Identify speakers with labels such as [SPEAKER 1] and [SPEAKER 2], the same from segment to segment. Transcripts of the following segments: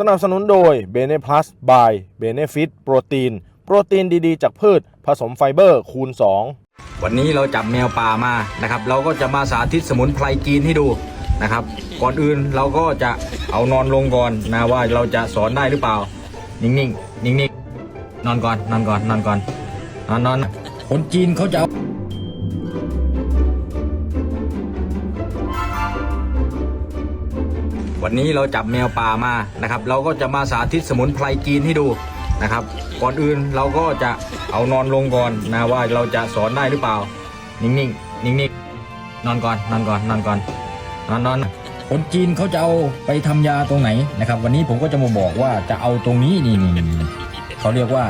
[SPEAKER 1] สนับสนุนโดย b e n e p l u s by Benefit โปรตีน โปรตีนดีๆ จากพืช ผสมไฟเบอร์คูณ 2
[SPEAKER 2] วันนี้เราจับแมวป่ามานะครับ เราก็จะมาสาธิตสมุนไพรจีนให้ดูนะครับ ก่อนอื่นเราก็จะเอานอนลงก่อนนะว่าเราจะสอนได้หรือเปล่า นิ่งๆ นิ่งๆ นอนก่อน นอนก่อน นอนก่อน นอนนอนคนจีนเขาจะเอา วันนี้เราจับแมวป่ามานะครับ เราก็จะมาสาธิตสมุนไพรจีนให้ดูนะครับ ก่อนอื่นเราก็จะเอานอนลงก่อนนะว่าเราจะสอนได้หรือเปล่า นิ่งๆนิ่งๆนอนก่อนนอนก่อนนอนก่อนนอนนอนคนจีนเขาจะเอาไปทำยาตรงไหนนะครับ วันนี้ผมก็จะมาบอกว่าจะเอาตรงนี้นี่นี่นเขาเรียกว่า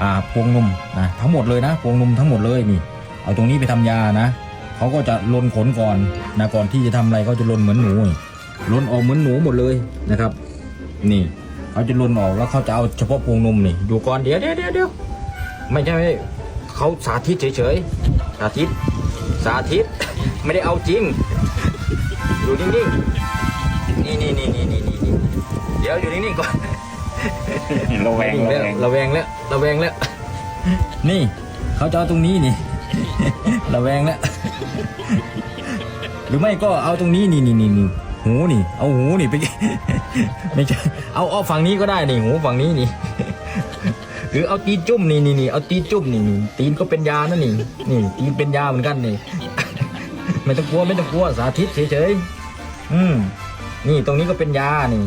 [SPEAKER 2] อ่าพวงนมนะทั้งหมดเลยนะพวงนมทั้งหมดเลยนี่ เอาตรงนี้ไปทำยานะเขาก็จะลนขนก่อนนะก่อนที่จะทำอะไรเขาจะลนเหมือนหนู ล้นออกเหมือนหนูหมดเลยนะครับ นี่เขาจะล้นออกแล้วเขาจะเอาเฉพาะพวงนมนี่ดูก่อนเดี๋ยวเดี๋ยวเดี๋ยวเดี๋ยวไม่ใช่เขาสาธิตเฉยๆสาธิต สาธิตไม่ได้เอาจริงอยู่นิ่งๆนี่นี่นี่นี่นี่นี่นี่เดี๋ยวอยู่นิ่งๆก่อน
[SPEAKER 3] ระแวง
[SPEAKER 2] นิ่ง
[SPEAKER 3] ระ
[SPEAKER 2] แล้ว
[SPEAKER 3] แวง
[SPEAKER 2] ระแวงแล้วระแวงแล้ว นี่เขาจะเอาตรงนี้นี่ระแวงแล้วหรือไม่ก็เอาตรงนี้นี่นี่นี่นี่ หูนี่ เอาหูนี่ไป ไม่ใช่เอาเอาฝั่งนี้ก็ได้นี่หูฝั่งนี้นี่ หรือเอาตีนจุ่มนี่นี่นี่เอาตีนจุ่มนี่นี่ตีนก็เป็นยานะนี่ นี่ ตีนเป็นยาเหมือนกันนี่ ไม่ต้องกลัวไม่ต้องกลัวสาธิตเฉยๆอืมนี่ตรงนี้ก็เป็นยานี่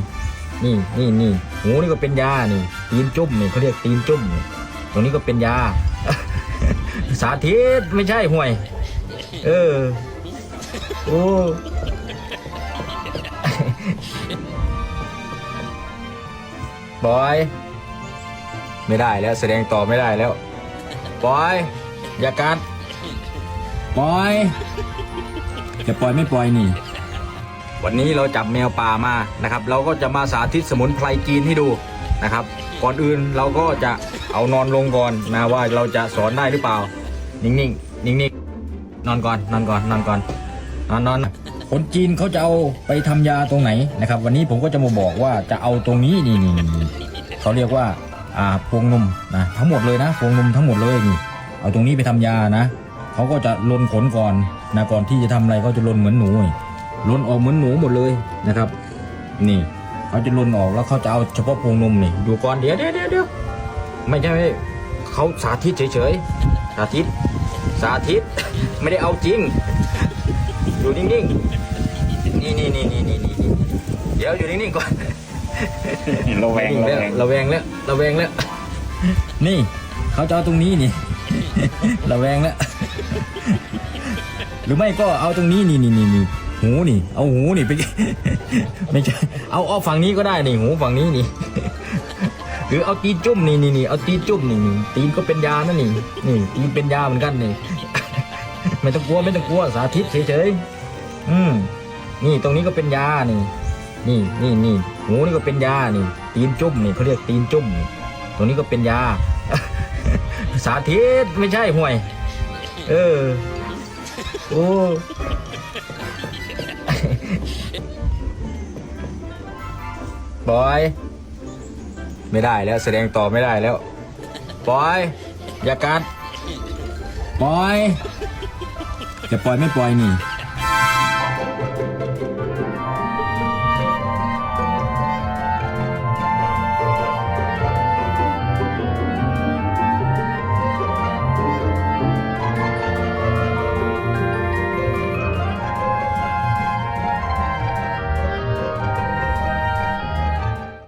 [SPEAKER 2] นี่นี่นี่หูนี่ก็เป็นยานี่ ตีนจุ่มนี่เขาเรียกตีนจุ่มตรงนี้ก็เป็นยา สาธิตไม่ใช่ห่วย เออ โอ้ บอย ไม่ได้แล้วแสดงต่อไม่ได้แล้วบอย อย่ากัดบอยจะปล่อยไม่ปล่อยนี่ วันนี้เราจับแมวป่ามานะครับ เราก็จะมาสาธิตสมุนไพรจีนให้ดูนะครับ ก่อนอื่นเราก็จะเอานอนลงก่อนนะว่าเราจะสอนได้หรือเปล่า นิ่งๆนิ่งๆนอนก่อนนอนก่อนนอนก่อนนอนนอน คนจีนเขาจะเอาไปทำยาตรงไหนนะครับ วันนี้ผมก็จะมาบอกว่าจะเอาตรงนี้นี่นี่เขาเรียกว่าอ่าพวงนมนะทั้งหมดเลยนะพวงนมทั้งหมดเลยนี่ เอาตรงนี้ไปทำยานะเขาก็จะลนขนก่อนนะก่อนที่จะทำอะไรเขาจะลนเหมือนหนูลนออกเหมือนหนูหมดเลยนะครับ นี่เขาจะลนออกแล้วเขาจะเอาเฉพาะพวงนมนี่ดูก่อนเดี๋ยวเดี๋ยวเดี๋ยวเดี๋ยวไม่ใช่เขาสาธิตเฉยๆสาธิต สาธิตไม่ได้เอาจริง อยู่นิ่งๆ นี่นี่นี่นี่นี่นี่เดี๋ยวอยู่นิ่งๆก่อน
[SPEAKER 3] ระแวง
[SPEAKER 2] นิ่ง
[SPEAKER 3] ระ
[SPEAKER 2] แล้ว
[SPEAKER 3] แวง
[SPEAKER 2] ระแวงแล้วระแวงแล้ว นี่เขาจะเอาตรงนี้นี่ระแวงแล้ว หรือไม่ก็เอาตรงนี้นี่นี่นี่นี่หูนี่ เอาหูนี่ไปไม่ใช่เอาเอาฝั่งนี้ก็ได้นี่หูฝั่งนี้นี่หรือเอาตีนจุ่มนี่นี่นี่เอาตีนจุ่มนี่นี่ตีนก็เป็นยานะนี่นี่ตีนเป็นยาเหมือนกันนี่ ไม่ต้องกลัวไม่ต้องกลัวสาธิตเฉยๆอืมนี่ตรงนี้ก็เป็นยานี่ นี่นี่นี่หูนี่ก็เป็นยานี่ ตีนจุ่มนี่เขาเรียกตีนจุ่มตรงนี้ก็เป็นยา สาธิตไม่ใช่ห่วย เออโอ้บอย ไม่ได้แล้วแสดงต่อไม่ได้แล้วบอย อย่ากัดบอย จะปล่อยไม่ปล่อยนี่